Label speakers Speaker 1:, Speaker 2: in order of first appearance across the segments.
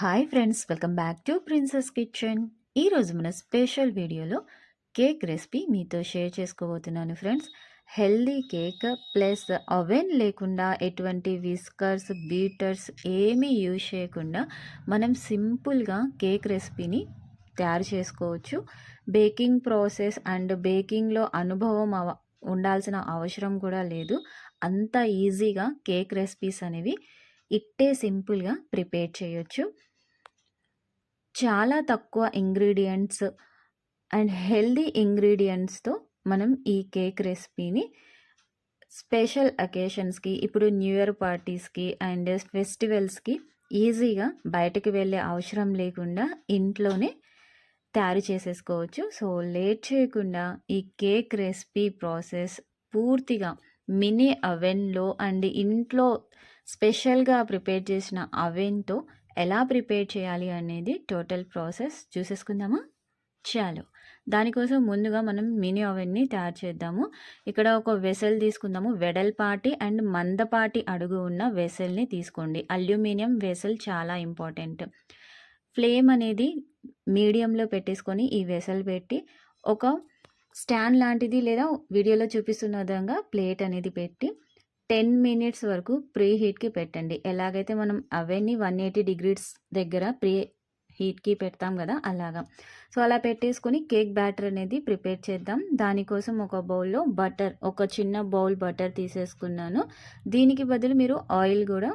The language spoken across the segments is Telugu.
Speaker 1: Hi friends welcome back to Princess Kitchen. ఈరోజు మన స్పెషల్ వీడియోలో కేక్ రెసిపీ మీతో షేర్ చేసుకోబోతున్నాను friends. Healthy cake plus oven లేకుండా ఎటువంటి విస్కర్స్ బీటర్స్ ఏమీ యూజ్ చేయకుండా మనం సింపుల్గా కేక్ రెసిపీని తయారు చేసుకోవచ్చు. బేకింగ్ ప్రాసెస్ అండ్ బేకింగ్లో అనుభవం అవ ఉండాల్సిన అవసరం కూడా లేదు. అంత ఈజీగా కేక్ రెసిపీస్ అనేవి ఇట్టే సింపుల్గా ప్రిపేర్ చేయొచ్చు. చాలా తక్కువ ఇంగ్రీడియంట్స్ అండ్ హెల్దీ ఇంగ్రీడియంట్స్తో మనం ఈ కేక్ రెసిపీని స్పెషల్ అకేషన్స్కి ఇప్పుడు న్యూ ఇయర్ పార్టీస్కి అండ్ ఫెస్టివల్స్కి ఈజీగా బయటకు వెళ్ళే అవసరం లేకుండా ఇంట్లోనే తయారు చేసేసుకోవచ్చు. సో లేట్ చేయకుండా ఈ కేక్ రెసిపీ ప్రాసెస్ పూర్తిగా మినీ అవెన్లో అండ్ ఇంట్లో స్పెషల్గా ప్రిపేర్ చేసిన అవెన్తో ఎలా ప్రిపేర్ చేయాలి అనేది టోటల్ ప్రాసెస్ చూసేసుకుందామా? చాలు. దానికోసం ముందుగా మనం మినీ ఓవెన్ని తయారు చేద్దాము. ఇక్కడ ఒక వెసల్ తీసుకుందాము. వెడల్పాటి అండ్ మందపాటి అడుగు ఉన్న వెసల్ని తీసుకోండి. అల్యూమినియం వెసల్ చాలా ఇంపార్టెంట్. ఫ్లేమ్ అనేది మీడియంలో పెట్టేసుకొని ఈ వెసల్ పెట్టి ఒక స్టాండ్ లాంటిది లేదా వీడియోలో చూపిస్తున్న విధంగా ప్లేట్ అనేది పెట్టి టెన్ మినిట్స్ వరకు ప్రీ హీట్కి పెట్టండి. ఎలాగైతే మనం అవన్నీ వన్ ఎయిటీ డిగ్రీస్ దగ్గర ప్రీ హీట్కి పెడతాం కదా అలాగా. సో అలా పెట్టేసుకొని కేక్ బ్యాటర్ అనేది ప్రిపేర్ చేద్దాం. దానికోసం ఒక బౌల్లో బటర్ ఒక చిన్న బౌల్ బటర్ తీసేసుకున్నాను. దీనికి బదులు మీరు ఆయిల్ కూడా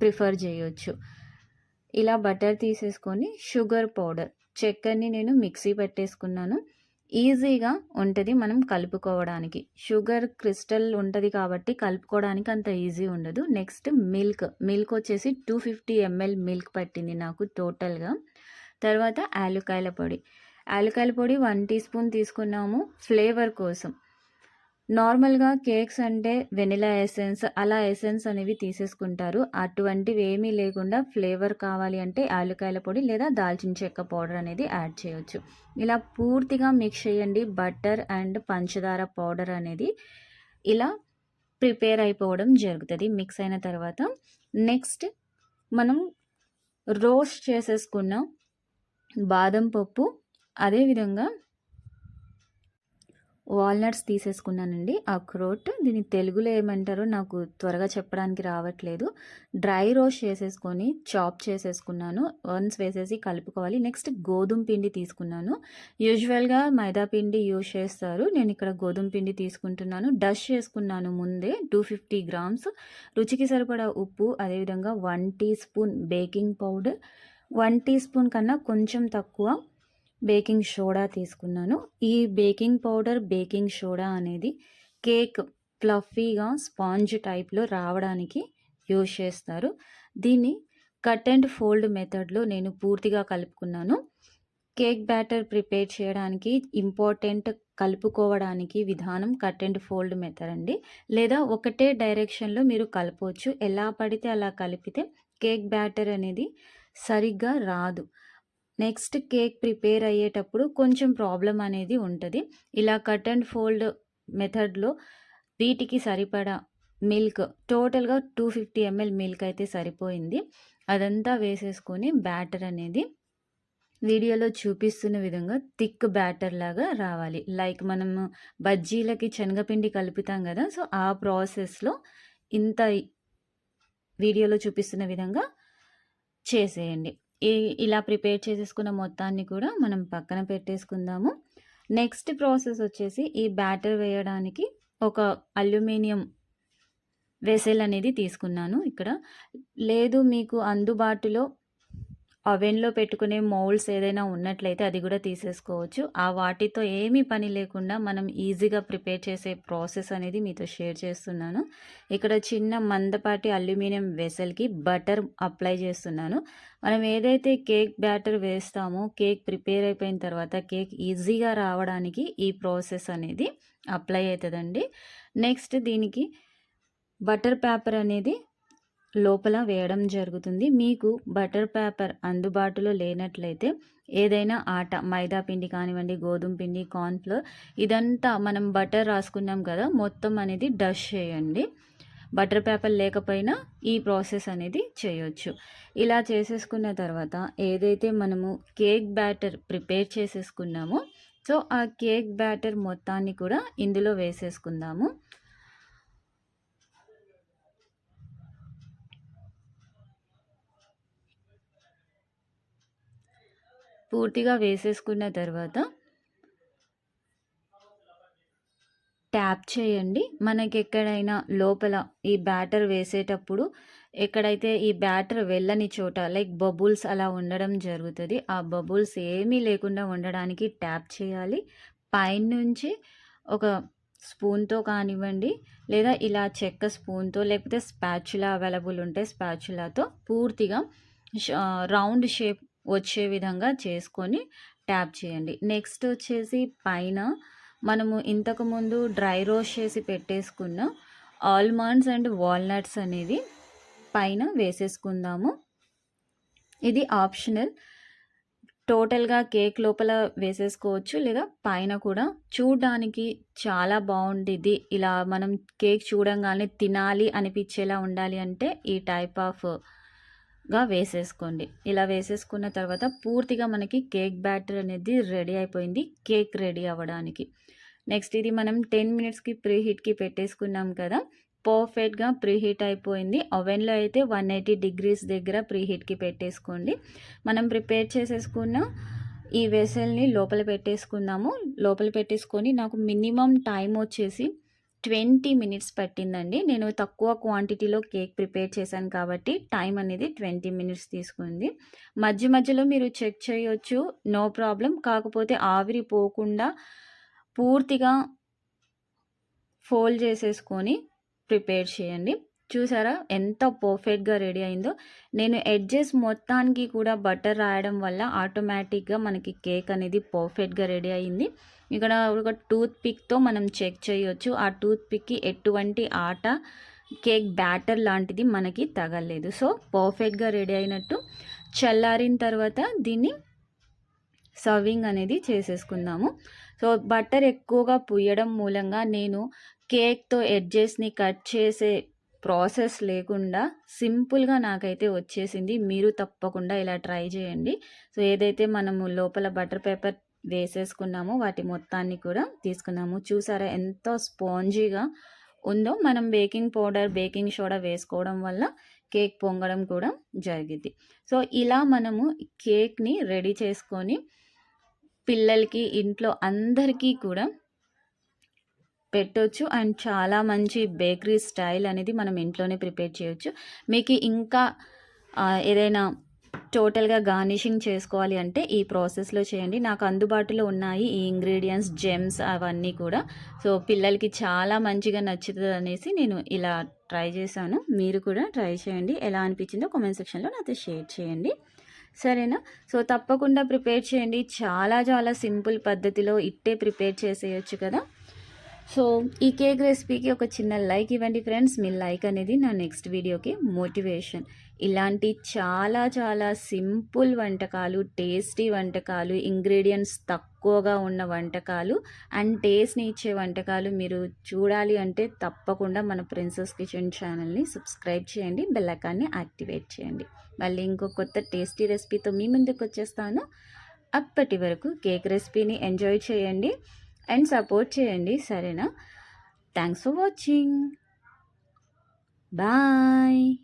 Speaker 1: ప్రిఫర్ చేయొచ్చు. ఇలా బటర్ తీసేసుకొని షుగర్ పౌడర్ చక్కెరని నేను మిక్సీ పెట్టేసుకున్నాను. ఈజీగా ఉంటుంది మనం కలుపుకోవడానికి. షుగర్ క్రిస్టల్ ఉంటుంది కాబట్టి కలుపుకోవడానికి అంత ఈజీ ఉండదు. Next milk. మిల్క్ వచ్చేసి టూ ఫిఫ్టీ ఎంఎల్ మిల్క్ పట్టింది నాకు టోటల్గా. తర్వాత యాలుకాయల పొడి. యాలుకాయల పొడి వన్ టీ స్పూన్ తీసుకున్నాము. ఫ్లేవర్ కోసం. నార్మల్గా కేక్స్ అంటే వెనిలా ఎసెన్స్ అలా ఎసెన్స్ అనేవి తీసేసుకుంటారు. అటువంటివి ఏమీ లేకుండా ఫ్లేవర్ కావాలి అంటే యాలకాయల పొడి లేదా దాల్చిన చెక్క పౌడర్ అనేది యాడ్ చేయొచ్చు. ఇలా పూర్తిగా మిక్స్ చేయండి. బటర్ అండ్ పంచదార పౌడర్ అనేది ఇలా ప్రిపేర్ అయిపోవడం జరుగుతుంది. మిక్స్ అయిన తర్వాత నెక్స్ట్ మనం రోస్ట్ చేసేసుకున్న బాదం పప్పు అదేవిధంగా వాల్నట్స్ తీసేసుకున్నానండి. అక్రోట్ దీన్ని తెలుగులో ఏమంటారో నాకు త్వరగా చెప్పడానికి రావట్లేదు. డ్రై రోస్ట్ చేసేసుకొని చాప్ చేసేసుకున్నాను. వన్స్ వేసేసి కలుపుకోవాలి. నెక్స్ట్ గోధుమ పిండి తీసుకున్నాను. యూజువల్గా మైదా పిండి యూజ్ చేస్తారు. నేను ఇక్కడ గోధుమ పిండి తీసుకుంటున్నాను. డష్ చేసుకున్నాను ముందే టూ ఫిఫ్టీ గ్రామ్స్. రుచికి సరిపడా ఉప్పు అదేవిధంగా one teaspoon baking powder. One teaspoon కన్నా కొంచెం తక్కువ. బేకింగ్ సోడా తీసుకున్నాను. ఈ బేకింగ్ పౌడర్ బేకింగ్ సోడా అనేది కేక్ ఫ్లఫీగా స్పాంజ్ టైప్లో రావడానికి యూజ్ చేస్తారు. దీన్ని కట్ అండ్ ఫోల్డ్ మెథడ్లో నేను పూర్తిగా కలుపుకున్నాను. కేక్ బ్యాటర్ ప్రిపేర్ చేయడానికి ఇంపార్టెంట్ కలుపుకోవడానికి విధానం కట్ అండ్ ఫోల్డ్ మెథడ్ అండి. లేదా ఒకటే డైరెక్షన్లో మీరు కలపవచ్చు. ఎలా పడితే అలా కలిపితే కేక్ బ్యాటర్ అనేది సరిగ్గా రాదు. నెక్స్ట్ కేక్ ప్రిపేర్ అయ్యేటప్పుడు కొంచెం ప్రాబ్లం అనేది ఉంటుంది. ఇలా కట్ అండ్ ఫోల్డ్ మెథడ్లో వీటికి సరిపడా మిల్క్ టోటల్గా టూ ఫిఫ్టీ ఎంఎల్ మిల్క్ అయితే సరిపోయింది. అదంతా వేసేసుకొని బ్యాటర్ అనేది వీడియోలో చూపిస్తున్న విధంగా థిక్ బ్యాటర్ లాగా రావాలి. లైక్ మనము బజ్జీలకి శనగపిండి కలుపుతాం కదా సో ఆ ప్రాసెస్లో ఇంత వీడియోలో చూపిస్తున్న విధంగా చేసేయండి. ఇలా ప్రిపేర్ చేసేసుకున్న మొత్తాన్ని కూడా మనం పక్కన పెట్టేసుకుందాము. నెక్స్ట్ ప్రాసెస్ వచ్చేసి ఈ బ్యాటర్ వేయడానికి ఒక అల్యూమినియం వెసెల్ అనేది తీసుకున్నాను. ఇక్కడ లేదు మీకు అందుబాటులో అవెన్లో పెట్టుకునే మౌల్డ్స్ ఏదైనా ఉన్నట్లయితే అది కూడా తీసేసుకోవచ్చు. ఆ వాటితో ఏమీ పని లేకుండా మనం ఈజీగా ప్రిపేర్ చేసే ప్రాసెస్ అనేది మీతో షేర్ చేస్తున్నాను. ఇక్కడ చిన్న మందపాటి అల్యూమినియం వెసల్కి బటర్ అప్లై చేస్తున్నాను. మనం ఏదైతే కేక్ బ్యాటర్ వేస్తామో కేక్ ప్రిపేర్ అయిపోయిన తర్వాత కేక్ ఈజీగా రావడానికి ఈ ప్రాసెస్ అనేది అప్లై అవుతుందండి. నెక్స్ట్ దీనికి బటర్ పేపర్ అనేది లోపల వేయడం జరుగుతుంది. మీకు బటర్ పేపర్ అందుబాటులో లేనట్లయితే ఏదైనా ఆట మైదా పిండి కానివ్వండి గోధుమ పిండి కార్న్ఫ్లోర్ ఇదంతా మనం బటర్ రాసుకున్నాం కదా మొత్తం అనేది డష్ చేయండి. బటర్ పేపర్ లేకపోయినా ఈ ప్రాసెస్ అనేది చేయొచ్చు. ఇలా చేసేసుకున్న తర్వాత ఏదైతే మనము కేక్ బ్యాటర్ ప్రిపేర్ చేసేసుకున్నామో సో ఆ కేక్ బ్యాటర్ మొత్తాన్ని కూడా ఇందులో వేసేసుకుందాము. పూర్తిగా వేసేసుకున్న తర్వాత ట్యాప్ చేయండి. మనకి ఎక్కడైనా లోపల ఈ బ్యాటర్ వేసేటప్పుడు ఎక్కడైతే ఈ బ్యాటర్ వెళ్ళని చోట లైక్ బబుల్స్ అలా ఉండడం జరుగుతుంది ఆ బబుల్స్ ఏమీ లేకుండా ఉండడానికి ట్యాప్ చేయాలి. పైనుంచి ఒక స్పూన్తో కానివ్వండి లేదా ఇలా చెక్క స్పూన్తో లేకపోతే స్పాచులా అవైలబుల్ ఉంటే స్పాచులాతో పూర్తిగా రౌండ్ షేప్ వచ్చే విధంగా చేసుకొని ట్యాప్ చేయండి. నెక్స్ట్ వచ్చేసి పైన మనము ఇంతకుముందు డ్రై రోస్ట్ చేసి పెట్టేసుకున్న ఆల్మండ్స్ అండ్ వాల్నట్స్ అనేది పైన వేసేసుకుందాము. ఇది ఆప్షనల్. టోటల్గా కేక్ లోపల వేసేసుకోవచ్చు లేదా పైన కూడా. చూడడానికి చాలా బాగుండిద్ది. ఇలా మనం కేక్ చూడంగానే తినాలి అనిపించేలా ఉండాలి అంటే ఈ టైప్ ఆఫ్ గా వేసేసుకోండి. ఇలా వేసేసుకున్న తర్వాత పూర్తిగా మనకి కేక్ బ్యాటర్ అనేది రెడీ అయిపోయింది. కేక్ రెడీ అవ్వడానికి. నెక్స్ట్ ఇది మనం టెన్ మినిట్స్కి ప్రీ హీట్కి పెట్టేసుకున్నాం కదా. పర్ఫెక్ట్గా ప్రీ హీట్ అయిపోయింది. ఓవెన్లో అయితే వన్ ఎయిటీ డిగ్రీస్ దగ్గర ప్రీ హీట్కి పెట్టేసుకోండి. మనం ప్రిపేర్ చేసేసుకున్న ఈ వెసల్ని లోపల పెట్టేసుకుందాము. లోపల పెట్టేసుకొని నాకు మినిమం టైం వచ్చేసి ట్వంటీ మినిట్స్ పట్టిందండి. నేను తక్కువ క్వాంటిటీలో కేక్ ప్రిపేర్ చేశాను కాబట్టి టైం అనేది ట్వంటీ మినిట్స్ తీసుకుంది. మధ్య మధ్యలో మీరు చెక్ చేయొచ్చు నో ప్రాబ్లం. కాకపోతే ఆవిరి పోకుండా పూర్తిగా ఫోల్డ్ చేసేసుకొని ప్రిపేర్ చేయండి. చూసారా? ఎంత పర్ఫెక్ట్గా రెడీ అయిందో. నేను ఎడ్జెస్ మొత్తానికి కూడా బటర్ రాయడం వల్ల ఆటోమేటిక్గా మనకి కేక్ అనేది పర్ఫెక్ట్గా రెడీ అయింది. ఇక్కడ ఒక టూత్ పిక్తో మనం చెక్ చేయొచ్చు. ఆ టూత్ పిక్కి ఎటువంటి ఆట కేక్ బ్యాటర్ లాంటిది మనకి తగలేదు. సో పర్ఫెక్ట్గా రెడీ అయినట్టు చల్లారిన తర్వాత దీన్ని సర్వింగ్ అనేది చేసేసుకుందాము. సో బటర్ ఎక్కువగా పుయ్యడం మూలంగా నేను కేక్తో ఎడ్జెస్ని కట్ చేసే ప్రాసెస్ లేకుండా సింపుల్గా నాకైతే వచ్చేసింది. మీరు తప్పకుండా ఇలా ట్రై చేయండి. సో ఏదైతే మనము లోపల బటర్ పేపర్ వేసేసుకున్నామో వాటి మొత్తాన్ని కూడా తీసుకున్నాము. చూసారా ఎంత స్పాంజీగా ఉందో. మనం బేకింగ్ పౌడర్ బేకింగ్ సోడా వేసుకోవడం వల్ల కేక్ పొంగడం కూడా జరిగింది సో ఇలా మనము కేక్ని రెడీ చేసుకొని పిల్లలకి ఇంట్లో అందరికీ కూడా పెట్టొచ్చు. అండ్ చాలా మంచి బేకరీ స్టైల్ అనేది మనం ఇంట్లోనే ప్రిపేర్ చేయొచ్చు. మీకు ఇంకా ఏదైనా టోటల్గా గార్నిషింగ్ చేసుకోవాలి అంటే ఈ ప్రాసెస్లో చేయండి. నాకు అందుబాటులో ఉన్నాయి ఈ ఇంగ్రీడియంట్స్ జెమ్స్ అవన్నీ కూడా. సో పిల్లలకి చాలా మంచిగా నచ్చుతుంది అనేసి నేను ఇలా ట్రై చేశాను. మీరు కూడా ట్రై చేయండి. ఎలా అనిపించిందో కామెంట్ సెక్షన్లో నాతో షేర్ చేయండి. సరేనా? సో తప్పకుండా ప్రిపేర్ చేయండి. చాలా చాలా సింపుల్ పద్ధతిలో ఇట్టే ప్రిపేర్ చేసేయచ్చు కదా. సో ఈ కేక్ రెసిపీకి ఒక చిన్న లైక్ ఇవ్వండి ఫ్రెండ్స్. మీ లైక్ అనేది నా నెక్స్ట్ వీడియోకి మోటివేషన్. ఇలాంటి చాలా చాలా సింపుల్ వంటకాలు టేస్టీ వంటకాలు ఇంగ్రీడియంట్స్ తక్కువగా ఉన్న వంటకాలు అండ్ టేస్ట్ని ఇచ్చే వంటకాలు మీరు చూడాలి అంటే తప్పకుండా మన ప్రిన్సెస్ కిచెన్ ఛానల్ని సబ్స్క్రైబ్ చేయండి బెల్లకాన్ని యాక్టివేట్ చేయండి. మళ్ళీ ఇంకో కొత్త టేస్టీ రెసిపీతో మీ ముందుకు వచ్చేస్తాను. అప్పటి వరకు కేక్ రెసిపీని ఎంజాయ్ చేయండి. అండ్ సపోర్ట్ చేయండి. సరేనా? Thanks for watching. బాయ్.